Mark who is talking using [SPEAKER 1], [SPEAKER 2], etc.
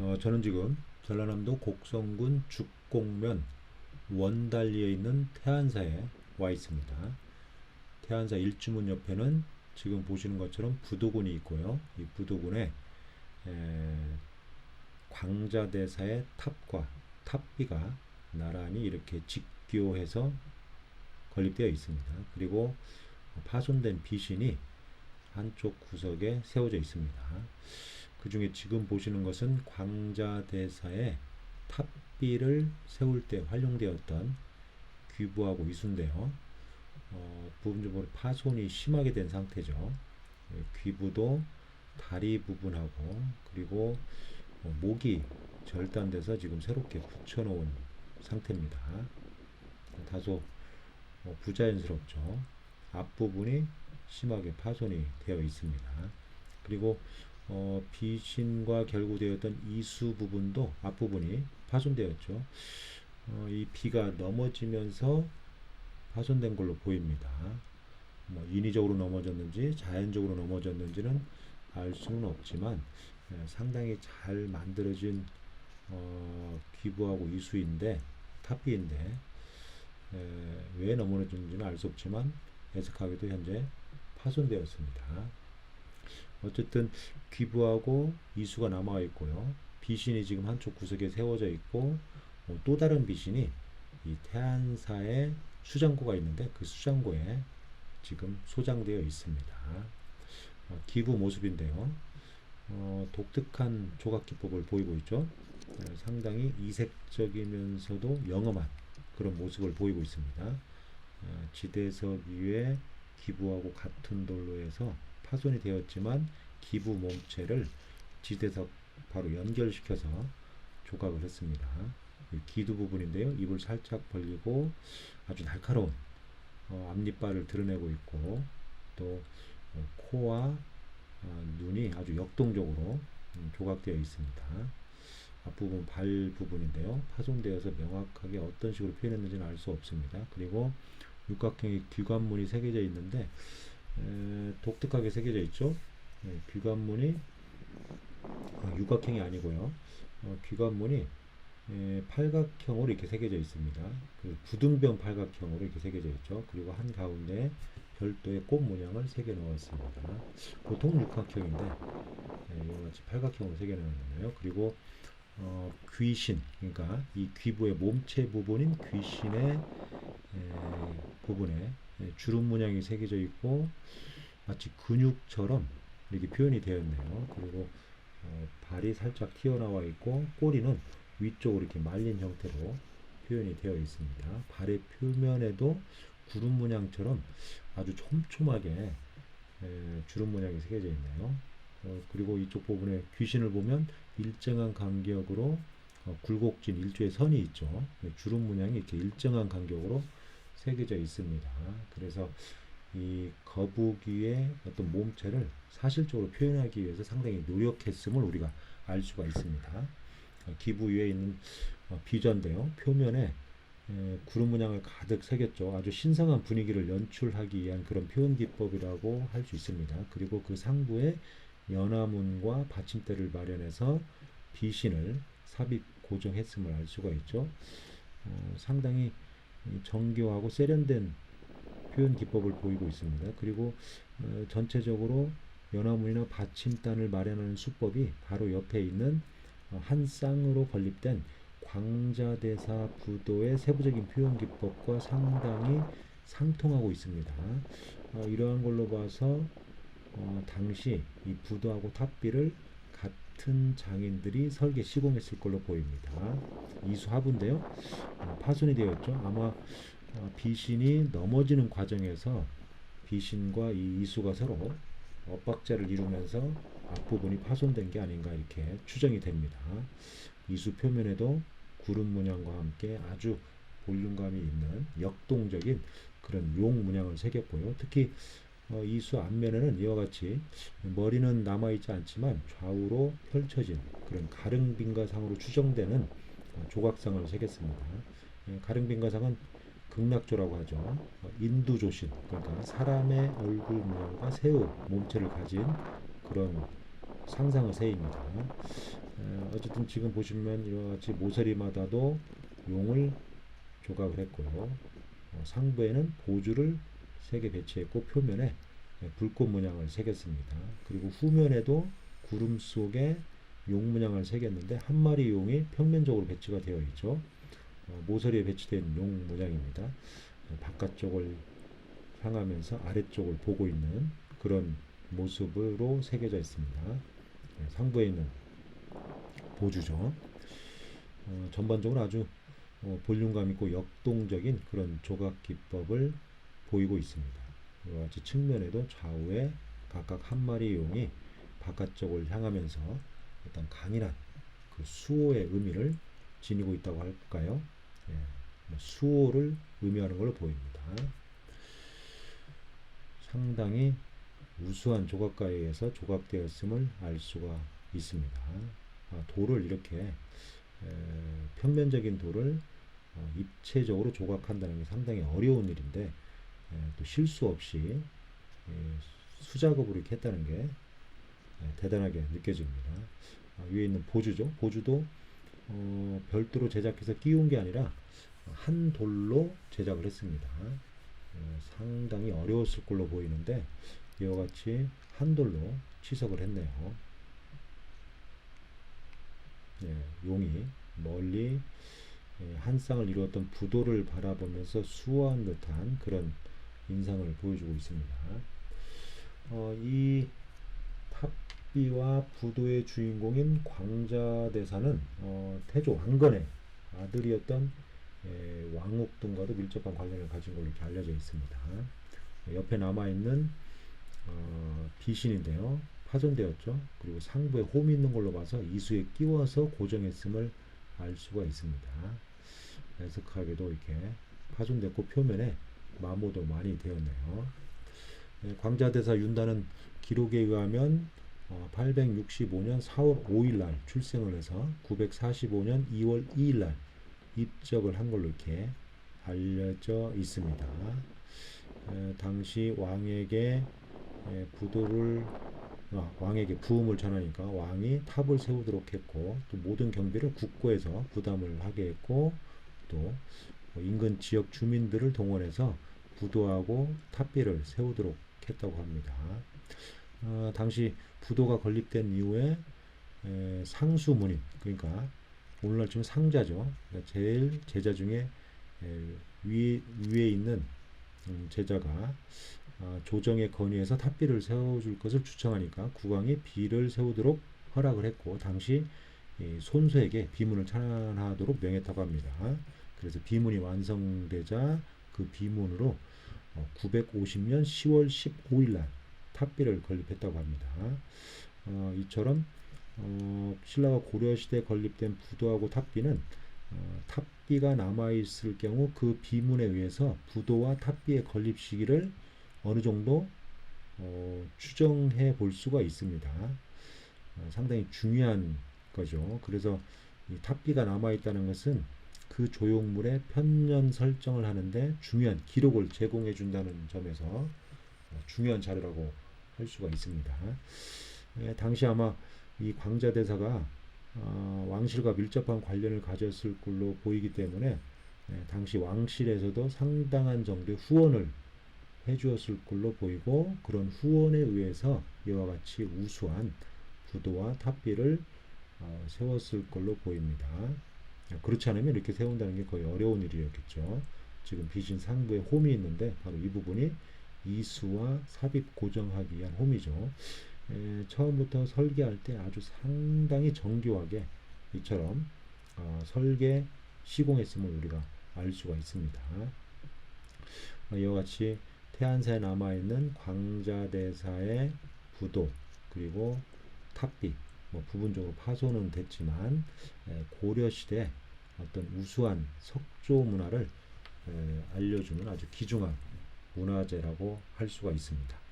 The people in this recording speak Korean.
[SPEAKER 1] 어, 저는 지금 전라남도 곡성군 죽곡면 원달리에 있는 태안사에 와 있습니다. 태안사 일주문 옆에는 지금 보시는 것처럼 부도군이 있고요. 이 부도군에 에, 광자대사의 탑과 탑비가 나란히 이렇게 직교해서 건립되어 있습니다. 그리고 파손된 비신이 한쪽 구석에 세워져 있습니다. 그 중에 지금 보시는 것은 광자대사의 탑비를 세울 때 활용되었던 귀부하고 이수인데요. 어, 부분적으로 파손이 심하게 된 상태죠. 예, 귀부도 다리 부분하고 그리고 어, 목이 절단돼서 지금 새롭게 붙여놓은 상태입니다. 다소 어, 부자연스럽죠. 앞부분이 심하게 파손이 되어 있습니다. 그리고 어, 비신과 결구되었던 이수 부분도 앞부분이 파손되었죠. 어, 이 비가 넘어지면서 파손된 걸로 보입니다. 뭐 인위적으로 넘어졌는지 자연적으로 넘어졌는지는 알 수는 없지만 예, 상당히 잘 만들어진 어, 기부하고 이수인데 탑비인데 에, 왜 넘어졌는지는 알 수 없지만 해석하기도 현재 파손되었습니다. 어쨌든 귀부하고 이수가 남아 있고요. 비신이 지금 한쪽 구석에 세워져 있고 어, 또 다른 비신이 이 태안사에 수장고가 있는데 그 수장고에 지금 소장되어 있습니다. 어, 기부 모습인데요. 어, 독특한 조각 기법을 보이고 있죠. 어, 상당히 이색적이면서도 영험한 그런 모습을 보이고 있습니다. 어, 지대석 위에 기부하고 같은 돌로 해서 파손이 되었지만 기부 몸체를 지대석 바로 연결시켜서 조각을 했습니다. 이 기두 부분인데요. 입을 살짝 벌리고 아주 날카로운 어, 앞니빨을 드러내고 있고 또 어, 코와 어, 눈이 아주 역동적으로 음, 조각되어 있습니다. 앞부분 발 부분인데요. 파손되어서 명확하게 어떤 식으로 표현했는지는 알 수 없습니다. 그리고 육각형의 귀관문이 새겨져 있는데 에, 독특하게 새겨져 있죠. 네, 귀관문이 아, 육각형이 아니고요. 어, 귀관문이 에, 팔각형으로 이렇게 새겨져 있습니다. 그 구등변 팔각형으로 이렇게 새겨져 있죠. 그리고 한 가운데 별도의 꽃 모양을 새겨 넣었습니다. 보통 육각형인데 네, 이와 같이 팔각형으로 새겨 넣었네요. 그리고 어, 귀신, 그러니까 이 귀부의 몸체 부분인 귀신의 에, 부분에 에, 주름 문양이 새겨져 있고 마치 근육처럼 이렇게 표현이 되어 있네요. 그리고 어, 발이 살짝 튀어나와 있고 꼬리는 위쪽으로 이렇게 말린 형태로 표현이 되어 있습니다. 발의 표면에도 구름 문양처럼 아주 촘촘하게 에, 주름 문양이 새겨져 있네요. 어, 그리고 이쪽 부분에 귀신을 보면 일정한 간격으로 어, 굴곡진 일조의 선이 있죠. 네, 주름 문양이 이렇게 일정한 간격으로 새겨져 있습니다. 그래서 이 거북이의 어떤 몸체를 사실적으로 표현하기 위해서 상당히 노력했음을 우리가 알 수가 있습니다. 어, 기부 위에 있는 어, 비전인데요. 표면에 에, 구름 문양을 가득 새겼죠. 아주 신성한 분위기를 연출하기 위한 그런 표현 기법이라고 할 수 있습니다. 그리고 그 상부에 연화문과 받침대를 마련해서 비신을 삽입 고정했음을 알 수가 있죠. 어, 상당히 정교하고 세련된 표현 기법을 보이고 있습니다. 그리고 어, 전체적으로 연화문이나 받침단을 마련하는 수법이 바로 옆에 있는 어, 한 쌍으로 건립된 광자대사 부도의 세부적인 표현 기법과 상당히 상통하고 있습니다. 어, 이러한 걸로 봐서 어, 당시 이 부도하고 탑비를 같은 장인들이 설계 시공했을 걸로 보입니다. 이수하부인데요. 어, 파손이 되었죠. 아마 어, 비신이 넘어지는 과정에서 비신과 이 이수가 서로 엇박자를 이루면서 앞부분이 파손된 게 아닌가 이렇게 추정이 됩니다. 이수 표면에도 구름 문양과 함께 아주 볼륨감이 있는 역동적인 그런 용 문양을 새겼고요. 특히 어, 이수 앞면에는 이와 같이 머리는 남아있지 않지만 좌우로 펼쳐진 그런 가릉빙가상으로 추정되는 어, 조각상을 새겼습니다. 예, 가릉빙가상은 극락조라고 하죠. 어, 인두조신, 그러니까 사람의 얼굴 모양과 새우 몸체를 가진 그런 상상의 새입니다. 어, 어, 어쨌든 지금 보시면 이와 같이 모서리마다도 용을 조각을 했고요. 어, 상부에는 보주를 세개 배치했고 표면에 예, 불꽃 문양을 새겼습니다. 그리고 후면에도 구름 속에 용 문양을 새겼는데 한 마리 용이 평면적으로 배치가 되어 있죠. 어, 모서리에 배치된 용 문양입니다. 어, 바깥쪽을 향하면서 아래쪽을 보고 있는 그런 모습으로 새겨져 있습니다. 예, 상부에 있는 보주죠. 어, 전반적으로 아주 어, 볼륨감 있고 역동적인 그런 조각 기법을 보이고 있습니다. 이와 같이 측면에도 좌우에 각각 한 마리 용이 바깥쪽을 향하면서 어떤 강인한 그 수호의 의미를 지니고 있다고 할까요? 예, 뭐 수호를 의미하는 걸로 보입니다. 상당히 우수한 조각가에 의해서 조각되었음을 알 수가 있습니다. 아, 돌을 이렇게 에, 평면적인 돌을 어, 입체적으로 조각한다는 게 상당히 어려운 일인데 에, 또 실수 없이 에, 수작업으로 이렇게 했다는 게 에, 대단하게 느껴집니다. 아, 위에 있는 보주죠. 보주도 어, 별도로 제작해서 끼운 게 아니라 한 돌로 제작을 했습니다. 어, 상당히 어려웠을 걸로 보이는데 이와 같이 한 돌로 치석을 했네요. 예, 용이 멀리 예, 한 쌍을 이루었던 부도를 바라보면서 수호한 듯한 그런 인상을 보여주고 있습니다. 어, 이 탑비와 부도의 주인공인 광자대사는 어, 태조 왕건의 아들이었던 예, 왕옥동과도 밀접한 관련을 가진 걸로 이렇게 알려져 있습니다. 옆에 남아있는 어, 비신인데요. 파손되었죠. 그리고 상부에 홈이 있는 걸로 봐서 이수에 끼워서 고정했음을 알 수가 있습니다. 애석하게도 이렇게 파손됐고 표면에 마모도 많이 되었네요. 네, 광자대사 윤다는 기록에 의하면 어, 865년 4월 5일 날 출생을 해서 945년 2월 2일 날 입적을 한 걸로 이렇게 알려져 있습니다. 에, 당시 왕에게 에, 부도를 아, 왕에게 부음을 전하니까 왕이 탑을 세우도록 했고 또 모든 경비를 국고에서 부담을 하게 했고 또 인근 지역 주민들을 동원해서 부도하고 탑비를 세우도록 했다고 합니다. 어, 당시 부도가 건립된 이후에 에, 상수문인 그러니까 오늘날 지금 상자죠. 그러니까 제일 제자 중에 에, 위, 위에 있는 음, 제자가 아, 조정에 건의해서 탑비를 세워줄 것을 추청하니까 국왕이 비를 세우도록 허락을 했고 당시 이 손수에게 비문을 찬하도록 명했다고 합니다. 그래서 비문이 완성되자 그 비문으로 어, 950년 10월 15일 날 탑비를 건립했다고 합니다. 어, 이처럼 어, 신라가 고려시대에 건립된 부도하고 탑비는 어, 탑비가 남아있을 경우 그 비문에 의해서 부도와 탑비의 건립 시기를 어느 정도 어, 추정해 볼 수가 있습니다. 어, 상당히 중요한 거죠. 그래서 이 탑비가 남아있다는 것은 그 조형물의 편년 설정을 하는데 중요한 기록을 제공해 준다는 점에서 어, 중요한 자료라고 할 수가 있습니다. 예, 당시 아마 이 광자대사가 어, 왕실과 밀접한 관련을 가졌을 걸로 보이기 때문에 예, 당시 왕실에서도 상당한 정도의 후원을 해주었을 걸로 보이고 그런 후원에 의해서 이와 같이 우수한 부도와 탑비를 어, 세웠을 걸로 보입니다. 그렇지 않으면 이렇게 세운다는 게 거의 어려운 일이었겠죠. 지금 비신 상부에 홈이 있는데 바로 이 부분이 이수와 삽입 고정하기 위한 홈이죠. 에, 처음부터 설계할 때 아주 상당히 정교하게 이처럼 어, 설계 시공했음을 우리가 알 수가 있습니다. 어, 이와 같이 태안사에 남아있는 광자대사의 부도 그리고 탑비 뭐 부분적으로 파손은 됐지만 에, 고려시대 어떤 우수한 석조 문화를 에, 알려주는 아주 귀중한 문화재라고 할 수가 있습니다.